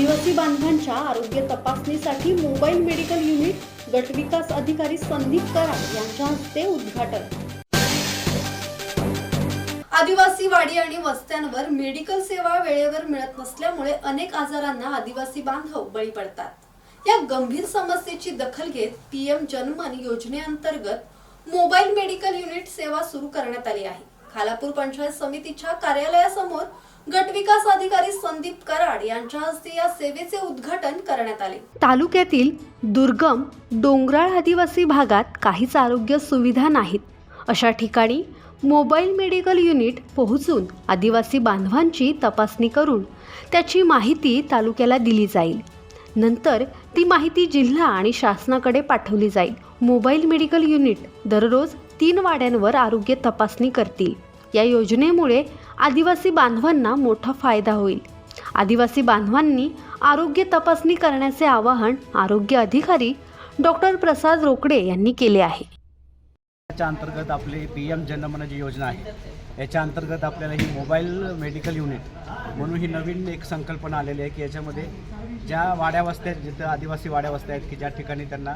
आदिवासी बांधवांच्या आरोग्य तपासणीसाठी मोबाईल मेडिकल युनिट गटविकास अधिकारी संदीप कराड यांच्या हस्ते उद्घाटन. आदिवासी वाडी आणि वस्त्यांवर मेडिकल सेवा वेळेवर मिळत नसल्यामुळे अनेक आजारांना आदिवासी बांधव बळी पडतात. या गंभीर समस्येची दखल घेत पीएम जनमन योजनेअंतर्गत मोबाईल मेडिकल युनिट सेवा सुरू करण्यात आली आहे. खालापूर पंचायत समितीच्या कार्यालयासमोर गटविकास अधिकारी संदीप कराड यांच्या हस्ते या सेवेचे उद्घाटन करण्यात आले. तालुक्यातील दुर्गम डोंगराळ आदिवासी भागात काहीच आरोग्य सुविधा नाहीत. अशा ठिकाणी मोबाईल मेडिकल युनिट पोहोचून आदिवासी बांधवांची तपासणी करून त्याची माहिती तालुक्याला दिली जाईल. नंतर ती माहिती जिल्हा आणि शासनाकडे पाठवली जाईल. मोबाईल मेडिकल युनिट दररोज तीन वाड्यांवर आरोग्य तपासणी करतील. या योजनेमुळे आदिवासी बांधवांना मोठा फायदा होईल. आदिवासी बांधवांनी आरोग्य तपासणी करण्याचे आवाहन आरोग्य अधिकारी डॉक्टर प्रसाद रोकडे यांनी केले आहे. याच्या अंतर्गत आपली पी एम जनमन जी योजना आहे याच्या अंतर्गत आपल्याला ही मोबाईल मेडिकल युनिट म्हणून ही नवीन एक संकल्पना आलेली आहे की याच्यामध्ये ज्या वाड्या वस्त्या आहेत जिथं आदिवासी वाड्या वस्त्या आहेत की ज्या ठिकाणी त्यांना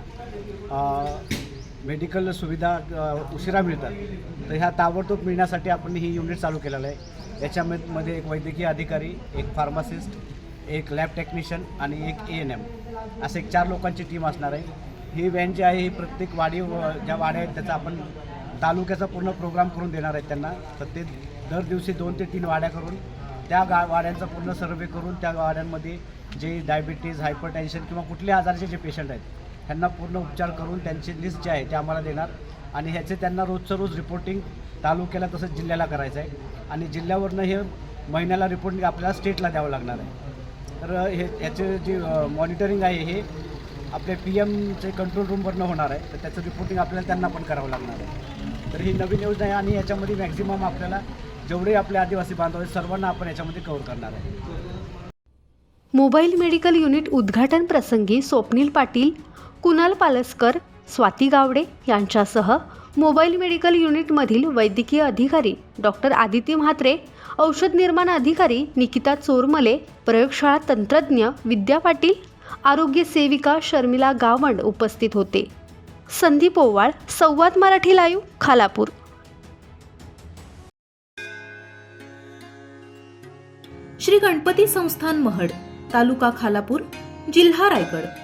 मेडिकल सुविधा उशिरा मिळतात. तर ह्या ताबडतोब मिळण्यासाठी आपण ही युनिट चालू केलेलं आहे. याच्यामध्ये एक वैद्यकीय अधिकारी एक फार्मासिस्ट एक लॅब टेक्निशियन आणि एक ए एन एम असे एक चार लोकांची टीम असणार आहे. ही व्हॅन जी आहे ही प्रत्येक वाडी व- ज्या वाड्या आहेत त्याचा आपण तालुक्याचा पूर्ण प्रोग्राम करून देणार आहेत त्यांना. तर ते दर दिवशी दोन ते तीन वाड्या करून त्या गा वाड्यांचा पूर्ण सर्वे करून त्या वाड्यांमध्ये जे डायबिटीज हायपरटेन्शन किंवा कुठल्या आजाराचे जे पेशंट आहेत ह्यांना पूर्ण उपचार करून त्यांची लिस्ट जी आहे ते आम्हाला देणार. आणि ह्याचे त्यांना रोजचं रोज रिपोर्टिंग तालुक्याला तसंच जिल्ह्याला करायचं आहे. आणि जिल्ह्यावरनं हे महिन्याला रिपोर्टिंग आपल्याला स्टेटला द्यावं लागणार आहे. तर हे ह्याचे जे मॉनिटरिंग आहे हे आपल्या पी एमचे कंट्रोल रूमवरनं होणार आहे. तर त्याचं रिपोर्टिंग आपल्याला त्यांना पण करावं लागणार आहे. तर ही नवीन योजना आहे आणि याच्यामध्ये मॅक्झिमम आपल्याला जेवढे आपले आदिवासी बांधव आहेत सर्वांना आपण याच्यामध्ये कव्हर करणार आहे. मोबाईल मेडिकल युनिट उद्घाटन प्रसंगी स्वप्नील पाटील कुणाल पालसकर स्वाती गावडे यांच्यासह मोबाईल मेडिकल युनिटमधील वैद्यकीय अधिकारी डॉक्टर आदित्य म्हात्रे औषध निर्माण अधिकारी निकिता चोरमले प्रयोगशाळा तंत्रज्ञ विद्या पाटील आरोग्य सेविका शर्मिला गावंड उपस्थित होते. संदीप ओवाळ संवाद मराठी लाईव्ह खालापूर. श्री गणपती संस्थान महड तालुका खालापूर जिल्हा रायगड.